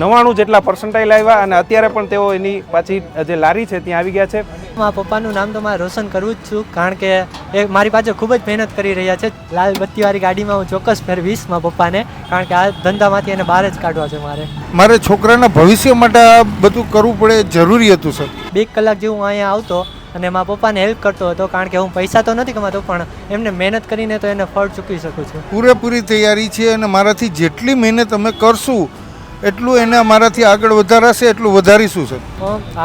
નવ્વાણું જેટલા પર્સન્ટાઇલ આવ્યા અને અત્યારે પણ તેઓ એની પાછી જે લારી છે ત્યાં આવી ગયા છે. મારા પપ્પાનું નામ તો મારે રોશન કરવું જ છું કારણ કે એ મારી પાસે ખૂબ જ મહેનત કરી રહ્યા છે. લાલ બત્તીવાળી ગાડીમાં હું ચોક્કસ ફેરવીશ મારા પપ્પાને કારણ કે આ ધંધામાંથી એને બહાર જ કાઢવા છે મારે. મારે છોકરાના ભવિષ્ય માટે આ બધું કરવું પડે જરૂરી હતું સર. બે કલાક જેવું હું અહીંયા આવતો અને મારા પપ્પાને હેલ્પ કરતો હતો કારણ કે હું પૈસા તો નથી કમાતો પણ એમને મહેનત કરીને તો એને ફળ ચૂકવી શકું છું. પૂરેપૂરી તૈયારી છે અને મારાથી જેટલી મહેનત અમે કરશું એટલું એને મારાથી આગળ વધારાશે એટલું વધારીશું સર.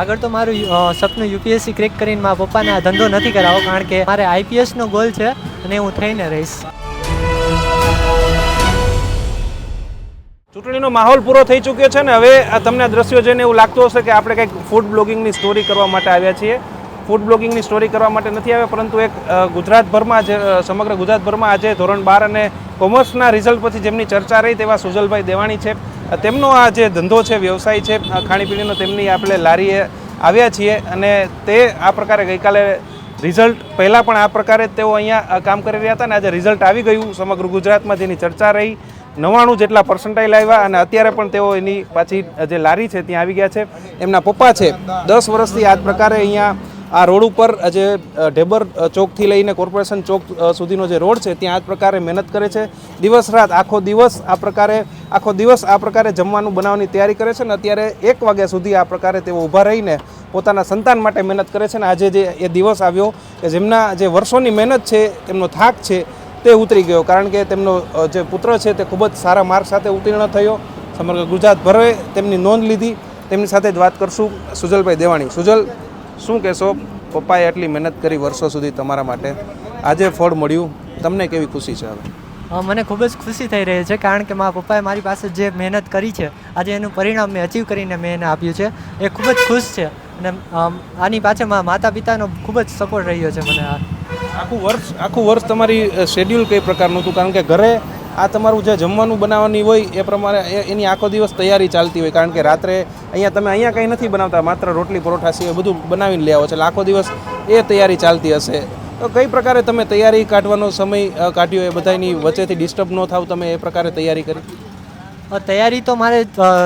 આગળ તો મારું સપનું યુપીએસસી ક્રેક કરીને મારા પપ્પાને આ ધંધો નથી કરાવો કારણ કે મારે આઈપીએસનો ગોલ છે અને હું થઈને રહીશ. ચૂંટણીનો માહોલ પૂરો થઈ ચૂક્યો છે ને હવે આ તમને દ્રશ્યો જોઈને એવું લાગતું હશે કે આપણે કંઈક ફૂડ બ્લોગિંગની સ્ટોરી કરવા માટે આવ્યા છીએ. ફૂડ બ્લોગિંગની સ્ટોરી કરવા માટે નથી આવ્યા પરંતુ એક ગુજરાતભરમાં જે સમગ્ર ગુજરાતભરમાં આજે ધોરણ બાર અને કોમર્સના રિઝલ્ટ પછી જેમની ચર્ચા રહી તેવા સુજલભાઈ દેવાણી છે. તેમનો આ જે ધંધો છે, વ્યવસાય છે ખાણીપીણીનો તેમની આપણે લારીએ આવ્યા છીએ અને તે આ પ્રકારે ગઈકાલે રિઝલ્ટ પહેલાં પણ આ પ્રકારે તેઓ અહીંયા કામ કરી રહ્યા હતા અને આજે રિઝલ્ટ આવી ગયું. સમગ્ર ગુજરાતમાં જેની ચર્ચા રહી, નવ્વાણું જેટલા પર્સન્ટાઇલ આવ્યા અને અત્યારે પણ તેઓ એની પાછી જે લારી છે, ત્યાં આવી ગયા છે. એમના પપ્પા છે. દસ વર્ષથી આ પ્રકારે અહીંયા આ રોડ ઉપર જે ઢેબર ચોકથી લઈને કોર્પોરેશન ચોક સુધીનો જે રોડ છે, ત્યાં આ પ્રકારે મહેનત કરે છે. દિવસ રાત આખો દિવસ આ પ્રકારે, આખો દિવસ આ પ્રકારે જમવાનું બનાવવાની તૈયારી કરે છે ને અત્યારે એક વાગ્યા સુધી આ પ્રકારે તેઓ ઊભા રહીને પોતાના સંતાન માટે મહેનત કરે છે ને આજે જે, એ દિવસ આવ્યો કે જેમના જે વર્ષોની મહેનત છે, તેમનો થાક છે, તે ઉતરી ગયો. કારણ કે તેમનો જે પુત્ર છે, તે ખૂબ જ સારા માર્ક સાથે ઉત્તીર્ણ થયો. સમગ્ર ગુજરાતભરે તેમની નોંધ લીધી. તેમની સાથે જ વાત કરશું સુજલભાઈ દેવાણી. સુજલ શું કહેશો? પપ્પાએ આટલી મહેનત કરી વર્ષો સુધી તમારા માટે. આજે ફળ મળ્યું. તમને કેવી ખુશી છે હવે? મને ખૂબ જ ખુશી થઈ રહી છે કારણ કે મારા પપ્પાએ મારી પાસે જે મહેનત કરી છે આજે એનું પરિણામ મેં અચીવ કરીને મેં એને આપ્યું છે. એ ખૂબ જ ખુશ છે અને આની પાછળ મારા માતા પિતાનો ખૂબ જ સપોર્ટ રહ્યો છે મને આખું વર્ષ આખું વર્ષ તમારી શેડ્યુલ કઈ પ્રકારનું હતું? કારણ કે ઘરે આ તમારું જે જમવાનું બનાવવાની હોય એ પ્રમાણે એની આખો દિવસ તૈયારી ચાલતી હોય. કારણ કે રાત્રે અહીંયા તમે અહીંયા કંઈ નથી બનાવતા, માત્ર રોટલી પરોઠા સિવાય બધું બનાવીને લઈ આવો છો. એટલે આખો દિવસ એ તૈયારી ચાલતી હશે. તો કઈ પ્રકારે તમે તૈયારી કાઢવાનો સમય કાઢ્યો એ બધાની વચ્ચેથી ડિસ્ટર્બ ન થાવ તમે, એ પ્રકારે તૈયારી કરી? તૈયારી તો મારે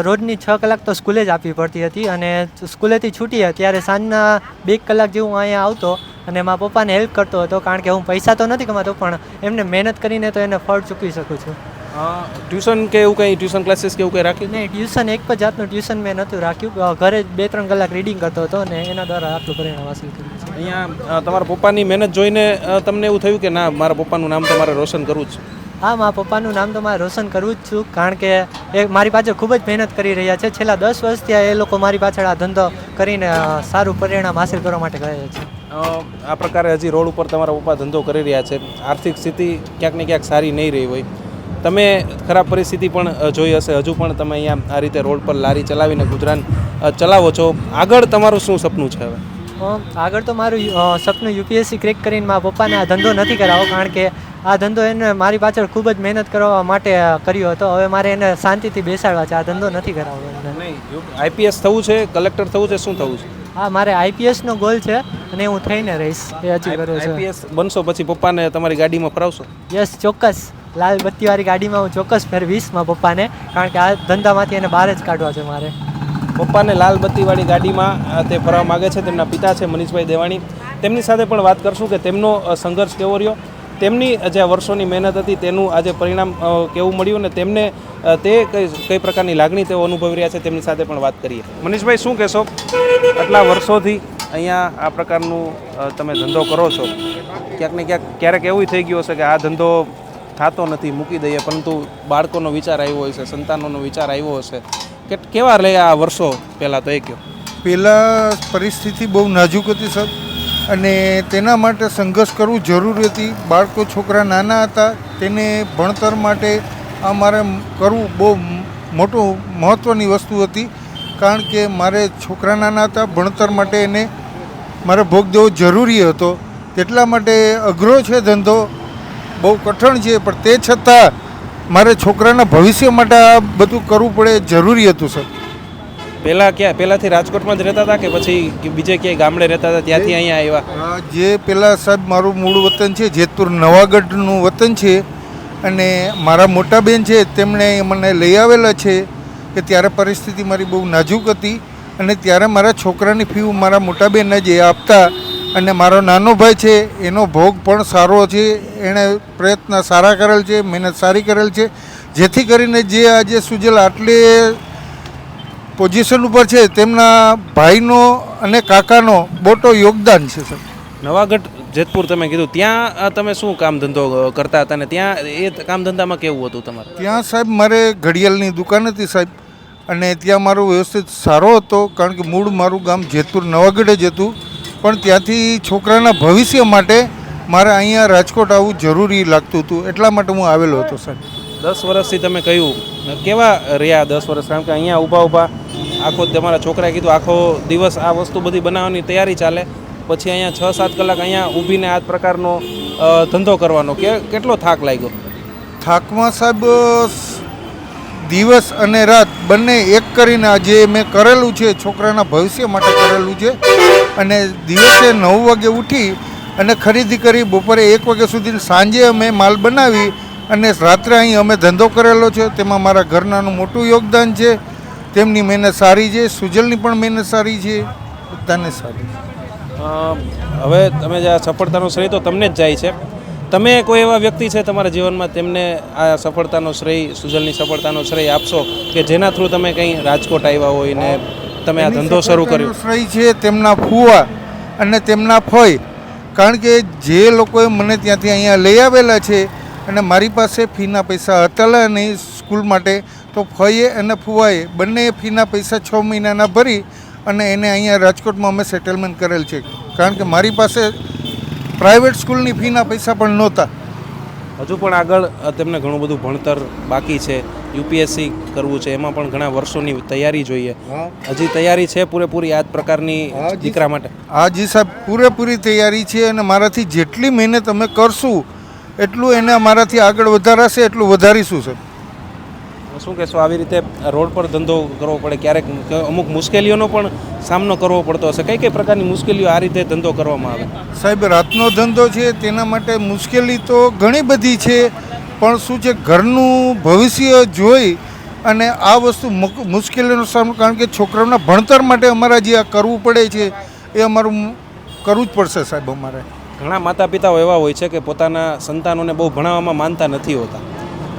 રોજની છ કલાક તો સ્કૂલે જ આપવી પડતી હતી અને સ્કૂલેથી છૂટી ત્યારે સાંજના બે કલાક જેવું હું અહીંયા આવતો અને મારા પપ્પાને હેલ્પ કરતો હતો કારણ કે હું પૈસા તો નથી કમાતો પણ એમને મહેનત કરીને તો એને ફળ ચૂકવી શકું છું. ટ્યુશન કે એવું કંઈ ટ્યુશન ક્લાસીસ કે એવું કંઈ રાખ્યું? નહીં ટ્યુશન એક પણ જાતનું ટ્યુશન મેં નહોતું રાખ્યું. ઘરે બે ત્રણ કલાક રીડિંગ કરતો હતો અને એના દ્વારા આટલું પરિણામ હાંસલ કર્યું છે. અહીંયા તમારા પપ્પાની મહેનત જોઈને તમને એવું થયું કે ના મારા પપ્પાનું નામ તમારે રોશન કરવું જ છે? હા મારા પપ્પાનું નામ તો મારે રોશન કરવું જ છું કારણ કે એ મારી પાછળ ખૂબ જ મહેનત કરી રહ્યા છે. છેલ્લા દસ વર્ષથી એ લોકો મારી પાછળ આ ધંધો કરીને સારું પરિણામ હાસિલ કરવા માટે ગયા છે. આ પ્રકારે હજી રોડ ઉપર તમારા પપ્પા ધંધો કરી રહ્યા છે. આર્થિક સ્થિતિ ક્યાંક ને ક્યાંક સારી નહીં રહી હોય. તમે ખરાબ પરિસ્થિતિ પણ જોઈ હશે. હજુ પણ તમે અહીંયા આ રીતે રોડ પર લારી ચલાવીને ગુજરાન ચલાવો છો. આગળ તમારું શું સપનું છે હવે? આગળ તો મારું સપનું યુપીએસસી ક્રેક કરીને મારા પપ્પાને આ ધંધો નથી કરાવો કારણ કે આ ધંધો એને મારી પાછળ ખૂબ જ મહેનત કરવા માટે કર્યો હતો. હવે મારે એને શાંતિથી બેસાડવા છે. આ ધંધો નથી કરાવવો નહીં આઈપીએસ થવું છે કલેક્ટર થવું છે શું થવું છે? હા મારે આઈપીએસનો ગોલ છે અને હું થઈને રહીશ. એ અચીવ કર્યો છે. આઈપીએસ બનશો પછી પપ્પાને તમારી ગાડીમાં ફરાવશો? યસ ચોક્કસ. લાલ બત્તીવાળી ગાડીમાં હું ચોક્કસ ફેરવીશ મારા પપ્પાને કારણ કે આ ધંધામાંથી એને બહાર જ કાઢવા છે મારે. પપ્પાને લાલ બત્તીવાળી ગાડીમાં તે ફરવા માગે છે. તેમના પિતા છે મનીષભાઈ દેવાણી. તેમની સાથે પણ વાત કરશું કે તેમનો સંઘર્ષ કેવો રહ્યો? તેમની જે વર્ષોની મહેનત હતી તેનું આજે પરિણામ કેવું મળ્યું ને તેમને તે કઈ કઈ પ્રકારની લાગણી તેઓ અનુભવી રહ્યા છે તેમની સાથે પણ વાત કરીએ. મનીષભાઈ, શું કહેશો? આટલા વર્ષોથી અહીંયા આ પ્રકારનું તમે ધંધો કરો છો. ક્યાંક ને ક્યાંક, ક્યારેક એવું થઈ ગયું હશે કે આ ધંધો થતો નથી, મૂકી દઈએ, પરંતુ બાળકોનો વિચાર આવ્યો હશે, સંતાનોનો વિચાર આવ્યો હશે. કે કેવા રહ્યા આ વર્ષો પહેલાં તો એ કહો. પહેલાં પરિસ્થિતિ બહુ નાજુક હતી સર અને તેના માટે સંઘર્ષ કરવું જરૂરી હતી. બાળકો, છોકરા નાના હતા, તેને ભણતર માટે આ મારે કરવું બહુ મોટું મહત્ત્વની વસ્તુ હતી. કારણ કે મારે છોકરા નાના હતા, ભણતર માટે એને મારે ભોગ દેવો જરૂરી હતો. તેટલા માટે અઘરો છે ધંધો, બહુ કઠણ છે, પણ તે છતાં મારે છોકરાના ભવિષ્ય માટે આ બધું કરવું પડે, જરૂરી હતું, સર. પહેલાં ક્યાં, પહેલાંથી રાજકોટમાં જ રહેતા હતા કે પછી બીજે ક્યાંય ગામડે રહેતા હતા, ત્યાંથી અહીંયા આવ્યા? જે પેલા સાહેબ, મારું મૂળ વતન છે, જેતપુર નવાગઢનું વતન છે અને મારા મોટા બેન છે, તેમણે મને લઈ આવેલા છે કે ત્યારે પરિસ્થિતિ મારી બહુ નાજુક હતી અને ત્યારે મારા છોકરાની ફી મારા મોટા બેનને જે આપતા અને મારો નાનો ભાઈ છે, એનો ભોગ પણ સારો છે, એણે પ્રયત્ન સારા કરેલ છે, મહેનત સારી કરેલ છે, જેથી કરીને જે આજે સુજલ આટલી પોઝિશન ઉપર છે તેમના ભાઈનો અને કાકાનો મોટો યોગદાન છે સર. નવાગઢ જેતપુર તમે કીધું ત્યાં તમે શું કામ ધંધો કરતા હતા ને ત્યાં એ કામ ધંધામાં કેવું હતું તમારે? ત્યાં સાહેબ મારે ઘડિયાળની દુકાન હતી સાહેબ અને ત્યાં મારો વ્યવસ્થિત સારો હતો કારણ કે મૂળ મારું ગામ જેતપુર નવાગઢે જ હતું. પણ ત્યાંથી છોકરાના ભવિષ્ય માટે મારે અહીંયા રાજકોટ આવવું જરૂરી લાગતું હતું એટલા માટે હું આવેલો હતો સાહેબ. દસ વર્ષથી તમે કહ્યું, કેવા રહ્યા દસ વર્ષ? કારણ કે અહીંયા ઊભા ઊભા આખો તમારા છોકરાએ કીધું, આખો દિવસ આ વસ્તુ બધી બનાવવાની તૈયારી ચાલે. પછી અહીંયા છ સાત કલાક અહીંયા ઊભીને આ પ્રકારનો ધંધો કરવાનો. કે, કેટલો થાક લાગ્યો? થાકમાં સાહેબ, દિવસ અને રાત બંને એક કરીને આજે મેં કરેલું છે, છોકરાના ભવિષ્ય માટે કરેલું છે. અને દિવસે નવ વાગે ઉઠી અને ખરીદી કરી, બપોરે એક વાગ્યા સુધી સાંજે અમે માલ બનાવી અને રાત્રે અહીં અમે ધંધો કરેલો છે તેમાં મારા ઘરનાનું મોટું યોગદાન છે તેમની મહેનત સારી છે સુજલની પણ મહેનત સારી છે બધાને સારી છે. હવે તમે જે આ સફળતાનો શ્રેય તો તમને જ જાય છે. તમે કોઈ એવા વ્યક્તિ છે તમારા જીવનમાં તેમને આ સફળતાનો શ્રેય સુજલની સફળતાનો શ્રેય આપશો કે જેના થ્રુ તમે કંઈ રાજકોટ આવ્યા હોય ને તમે આ ધંધો શરૂ કર્યો? શ્રેય છે તેમના ફુવા અને તેમના ફય કારણ કે જે લોકોએ મને ત્યાંથી અહીંયા લઈ આવેલા છે અને મારી પાસે ફીના પૈસા હતા નહીં સ્કૂલ માટે તો ફઈએ અને ફુવાએ. બંને ફીના પૈસા છ મહિનાના ભરી અને એને અહીંયા રાજકોટમાં અમે સેટલમેન્ટ કરેલ છે. કારણ કે મારી પાસે પ્રાઇવેટ સ્કૂલની ફીના પૈસા પણ નહોતા. હજુ પણ આગળ તેમને ઘણું બધું ભણતર બાકી છે. યુપીએસસી કરવું છે એમાં પણ ઘણા વર્ષોની તૈયારી જોઈએ. હજી તૈયારી છે પૂરેપૂરી આ પ્રકારની દીકરા માટે? હા જી સાહેબ પૂરેપૂરી તૈયારી છે અને મારાથી જેટલી મહેનત અમે કરશું એટલું એને અમારાથી આગળ વધારાશે એટલું વધારીશું સાહેબ. શું કહેશો આવી રીતે રોડ પર ધંધો કરવો પડે ક્યારેક અમુક મુશ્કેલીઓનો પણ સામનો કરવો પડતો હશે. કઈ કઈ પ્રકારની મુશ્કેલીઓ આ રીતે ધંધો કરવામાં આવે? સાહેબ રાતનો ધંધો છે તેના માટે મુશ્કેલી તો ઘણી બધી છે પણ શું છે ઘરનું ભવિષ્ય જોઈ અને આ વસ્તુ મુશ્કેલીનો સામનો કારણ કે છોકરાઓના ભણતર માટે અમારા જે આ કરવું પડે છે એ અમારું કરવું જ પડશે સાહેબ અમારે. ઘણા માતા પિતાઓ એવા હોય છે કે પોતાના સંતાનોને બહુ ભણાવવામાં માનતા નથી હોતા.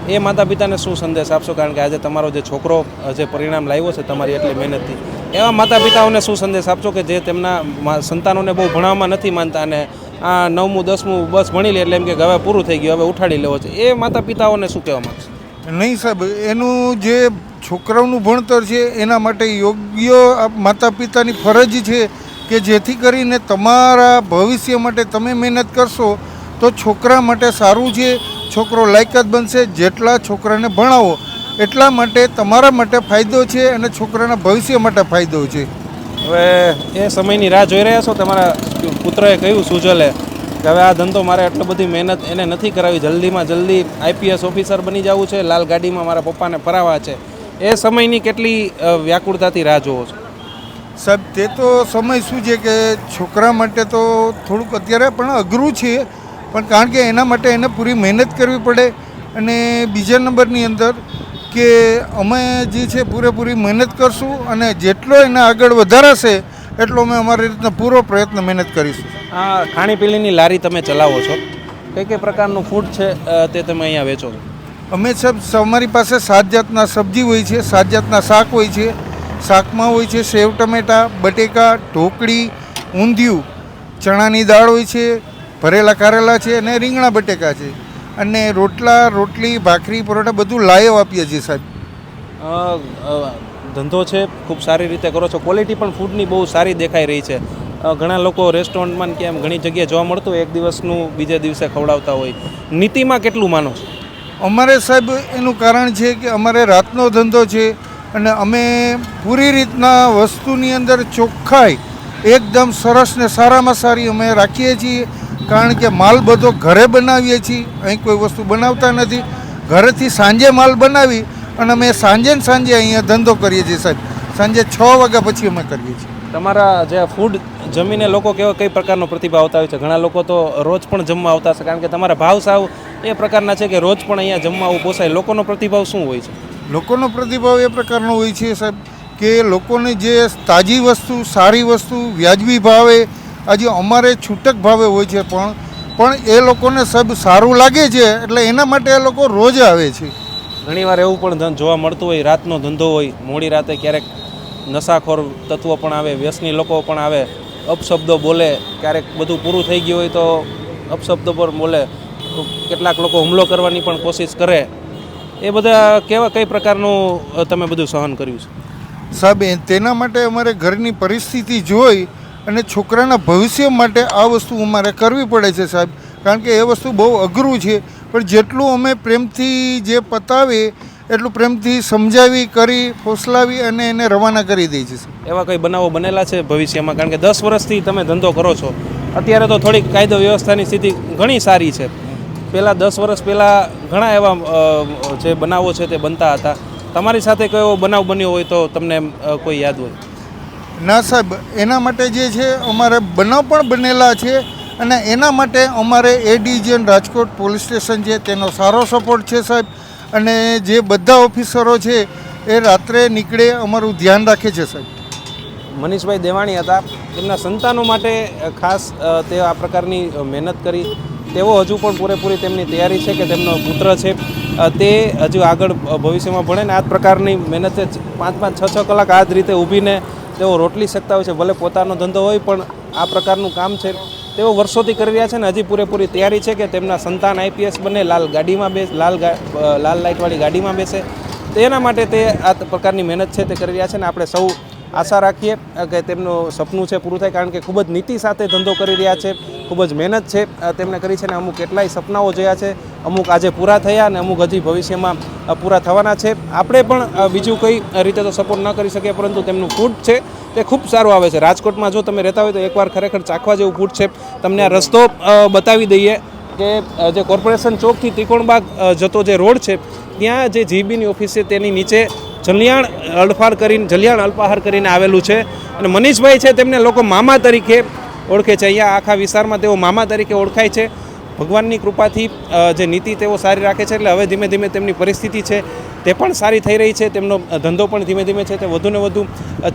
એ માતા પિતાને શું સંદેશ આપશો? કારણ કે આજે તમારો જે છોકરો જે પરિણામ લાવ્યો છે તમારી એટલી મહેનતથી. એવા માતા પિતાઓને શું સંદેશ આપશો કે જે તેમના સંતાનોને બહુ ભણાવવામાં નથી માનતા અને આ નવમું, દસમું બસ ભણી લે એટલે એમ કે હવે પૂરું થઈ ગયું, હવે ઉઠાડી લેવો છે. એ માતા પિતાઓને શું કહેવા માગશો? નહીં સાહેબ, એનું જે છોકરાઓનું ભણતર છે, એના માટે યોગ્ય માતા પિતાની ફરજ છે. કે જેથી કરીને તમારા ભવિષ્ય માટે તમે મહેનત કરશો તો છોકરા માટે સારું છે, છોકરો લાયકાત બનશે, જેટલા છોકરાને ભણાવો એટલા માટે તમારા માટે ફાયદો છે અને છોકરાના ભવિષ્ય માટે ફાયદો છે. હવે એ સમયની રાહ જોઈ રહ્યા છો, તમારા પુત્રએ કહ્યું સુજલે કે હવે આ ધંધો મારે એટલી બધી મહેનત એને નથી કરાવી, જલ્દીમાં જલ્દી આઈપીએસ ઓફિસર બની જવું છે, લાલ ગાડીમાં મારા પપ્પાને ફરાવા છે. એ સમયની કેટલી વ્યાકુળતાથી રાહ જોવો છો? સાહેબ તે તો સમય શું છે કે છોકરા માટે તો થોડુંક અત્યારે પણ અઘરું છે પણ કારણ કે એના માટે એને પૂરી મહેનત કરવી પડે. અને બીજા નંબરની અંદર કે અમે જે છે પૂરેપૂરી મહેનત કરશું અને જેટલો એને આગળ વધારાશે એટલો અમે અમારી રીતના પૂરો પ્રયત્ન મહેનત કરીશું. આ ખાણીપીણીની લારી તમે ચલાવો છો. કઈ કઈ પ્રકારનું ફૂડ છે તે તમે અહીંયા વેચો છો? અમે સાહેબ અમારી પાસે સાત જાતના સબ્જી હોય છે સાત જાતના શાક હોય છે શાકમાં હોય છે સેવ ટમેટા બટેકા ઢોકળી ઊંધિયું ચણાની દાળ હોય છે ભરેલા કારેલા છે અને રીંગણા બટેકા છે. અને રોટલા રોટલી ભાખરી પરોઠા બધું લાઈવ આપીએ છીએ સાહેબ. ધંધો છે ખૂબ સારી રીતે કરો છો. ક્વોલિટી પણ ફૂડની બહુ સારી દેખાઈ રહી છે. ઘણા લોકો રેસ્ટોરન્ટમાં કે એમ ઘણી જગ્યાએ જોવા મળતું એક દિવસનું બીજે દિવસે ખવડાવતા હોય. નીતિમાં કેટલું માનો છો? અમારે સાહેબ એનું કારણ છે કે અમારે રાતનો ધંધો છે અને અમે પૂરી રીતના વસ્તુની અંદર ચોખ્ખાઈ એકદમ સરસ ને સારામાં સારી અમે રાખીએ છીએ. કારણ કે માલ બધો ઘરે બનાવીએ છીએ. અહીં કોઈ વસ્તુ બનાવતા નથી. ઘરેથી સાંજે માલ બનાવી અને અમે સાંજે ને સાંજે અહીંયા ધંધો કરીએ છીએ સાહેબ. સાંજે છ વાગ્યા પછી અમે કરીએ છીએ. તમારા જે ફૂડ જમીને લોકો કેવા કઈ પ્રકારનો પ્રતિભાવ આવતા હોય છે? ઘણા લોકો તો રોજ પણ જમવા આવતા હશે. કારણ કે તમારા ભાવ સાવ એ પ્રકારના છે કે રોજ પણ અહીંયા જમવા આવું પોસાય. લોકોનો પ્રતિભાવ શું હોય છે? લોકોનો પ્રતિભાવ એ પ્રકારનો હોય છે, સાહેબ, કે લોકોને જે તાજી વસ્તુ, સારી વસ્તુ, વ્યાજબી ભાવે, આજે અમારે છૂટક ભાવે હોય છે પણ પણ એ લોકોને સબ સારું લાગે છે, એટલે એના માટે એ લોકો રોજ આવે છે. ઘણીવાર એવું પણ જોવા મળતું હોય, રાતનો ધંધો હોય, મોડી રાતે ક્યારેક નશાખોર તત્વો પણ આવે, વ્યસની લોકો પણ આવે, અપશબ્દો બોલે, ક્યારેક બધું પૂરું થઈ ગયું હોય તો અપશબ્દો પર બોલે કેટલાક લોકો હુમલો કરવાની પણ કોશિશ કરે. એ બધા કેવા કઈ પ્રકારનું તમે બધું સહન કર્યું છે? સાહેબ તેના માટે અમારે ઘરની પરિસ્થિતિ જોઈ અને છોકરાના ભવિષ્ય માટે આ વસ્તુ અમારે કરવી પડે છે સાહેબ. કારણ કે એ વસ્તુ બહુ અઘરું છે. પણ જેટલું અમે પ્રેમથી જે પતાવીએ એટલું પ્રેમથી સમજાવી કરી ફોસલાવી અને એને રવાના કરી દઈએ છીએ એવા કંઈ બનાવો બનેલા છે ભવિષ્યમાં? કારણ કે દસ વર્ષથી તમે ધંધો કરો છો. અત્યારે તો થોડીક કાયદો વ્યવસ્થાની સ્થિતિ ઘણી સારી છે. પહેલાં દસ વર્ષ પહેલાં ઘણા એવા જે બનાવો છે તે બનતા હતા. તમારી સાથે કયો બનાવ બન્યો હોય તો તમને કોઈ યાદ હોય? ના સાહેબ એના માટે જે છે અમારે બનાવ પણ બનેલા છે અને એના માટે અમારે A division Rajkot police station છે તેનો સારો સપોર્ટ છે સાહેબ. અને જે બધા ઓફિસરો છે એ રાત્રે નીકળે અમારું ધ્યાન રાખે છે સાહેબ. મનીષભાઈ દેવાણી હતા. એમના સંતાનો માટે ખાસ તે આ પ્રકારની મહેનત કરી. તેઓ હજુ પણ પૂરેપૂરી તેમની તૈયારી છે કે તેમનો પુત્ર છે. તે હજુ આગળ ભવિષ્યમાં ભણે ને આ પ્રકારની મહેનત પાંચ પાંચ છ છ કલાક આ જ રીતે ઊભીને તેઓ રોટલી શકતા હોય છે. ભલે પોતાનો ધંધો હોય પણ આ પ્રકારનું કામ છે. તેઓ વર્ષોથી કરી રહ્યા છે ને હજી પૂરેપૂરી તૈયારી છે કે તેમના સંતાન આઈપીએસ બને, લાલ ગાડીમાં બેસ, લાલ લાલ લાઇટવાળી ગાડીમાં બેસે. તેના માટે તે આ પ્રકારની મહેનત છે તે કરી રહ્યા છે ને આપણે સૌ આશા રાખીએ કે તેમનું સપનું છે પૂરું થાય, કારણ કે ખૂબ જ નીતિ સાથે ધંધો કરી રહ્યા છે, ખૂબ જ મહેનત છે તેમણે કરી છે ને અમુક કેટલાય સપનાઓ જોયા છે, અમુક આજે પૂરા થયા અને અમુક હજી ભવિષ્યમાં પૂરા થવાના છે. આપણે પણ બીજું કઈ રીતે તો સપોર્ટ ન કરી શકીએ, પરંતુ તેમનું ફૂડ છે, તે ખૂબ સારું આવે છે. રાજકોટમાં જો તમે રહેતા હોય તો એકવાર ખરેખર ચાખવા જેવું ફૂડ છે. તમને આ રસ્તો બતાવી દઈએ કે જે કોર્પોરેશન ચોકથી ત્રિકોણબાગ જતો જે રોડ છે, ત્યાં જે જીબીની ઓફિસ છે તેની નીચે જલિયાણ અલ્ફાર કરીને, જલિયાણ અલ્પાહાર કરીને આવેલું છે. અને મનીષભાઈ છે તેમને લોકો મામા તરીકે ઓળખે છે. અહીંયા આખા વિસ્તારમાં તેઓ મામા તરીકે ઓળખાય છે. ભગવાનની કૃપાથી જે નીતિ તેઓ સારી રાખે છે, એટલે હવે ધીમે ધીમે તેમની પરિસ્થિતિ છે તે પણ સારી થઈ રહી છે. તેમનો ધંધો પણ ધીમે ધીમે છે તે વધુને વધુ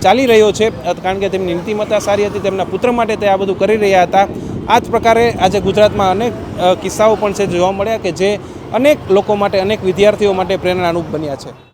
ચાલી રહ્યો છે. કારણ કે તેમની નીતિમત્તા સારી હતી, તેમના પુત્ર માટે તે આ બધું કરી રહ્યા હતા. આ જ પ્રકારે આજે ગુજરાતમાં અનેક કિસ્સાઓ પણ છે જોવા મળ્યા કે જે અનેક લોકો માટે, અનેક વિદ્યાર્થીઓ માટે પ્રેરણારૂપ બન્યા છે.